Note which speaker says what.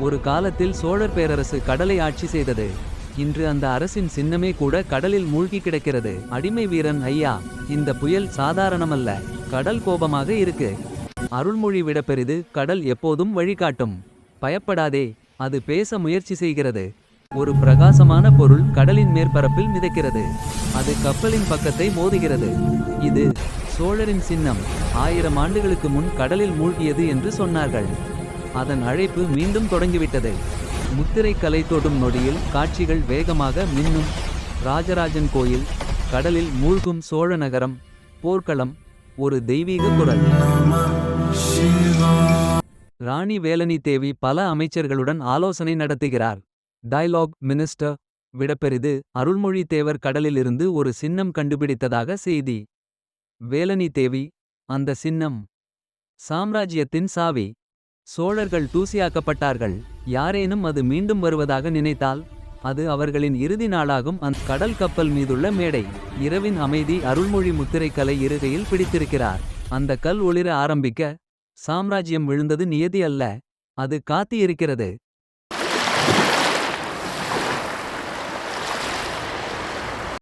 Speaker 1: ஒரு காலத்தில் சோழர் பேரரசு கடலை ஆட்சி செய்தது. இன்று அந்த அரசின் சின்னமே கூட கடலில் மூழ்கி கிடக்கிறது. அடிமை வீரன் ஐயா இந்த புயல் சாதாரணமல்ல. கடல் கோபமாக இருக்கு. அருள்மொழி விட பெரிது கடல் எப்போதும் வழிகாட்டும். பயப்படாதே அது பேச முயற்சி செய்கிறது. ஒரு பிரகாசமான பொருள் கடலின் மேற்பரப்பில் மிதக்கிறது. அது கப்பலின் பக்கத்தை மோதுகிறது. இது சோழரின் சின்னம். ஆயிரம் ஆண்டுகளுக்கு முன் கடலில் மூழ்கியது என்று சொன்னார்கள். அதன் அழைப்பு மீண்டும் தொடங்கிவிட்டது. முத்திரை கலை தொடும் நொடியில் காட்சிகள் வேகமாக மின்னும். ராஜராஜன் கோயில் கடலில் மூழ்கும் சோழ நகரம் போர்க்களம் ஒரு தெய்வீக குரல். ராணி வேலனி தேவி பல அமைச்சர்களுடன் ஆலோசனை நடத்துகிறார். டயலாக் மினிஸ்டர் விடப்பெரிது அருள்மொழி தேவர் கடலிலிருந்து ஒரு சின்னம் கண்டுபிடித்ததாக செய்தி. வேலனி தேவி அந்த சின்னம். சாம்ராஜ்யத்தின் சாவி. சோழர்கள் தூசியாக்கப்பட்டார்கள். யாரேனும் அது மீண்டும் வருவதாக நினைத்தால் அது அவர்களின் இறுதி நாளாகும். அந்த கடல் கப்பல் மீதுள்ள மேடை இரவின் அமைதி அருள்மொழி முத்திரைக்கலை இருகையில் பிடித்திருக்கிறார். அந்த கல் ஒளிர ஆரம்பிக்க சாம்ராஜ்யம் விழுந்தது நியதி அல்ல அது காத்திருக்கிறது.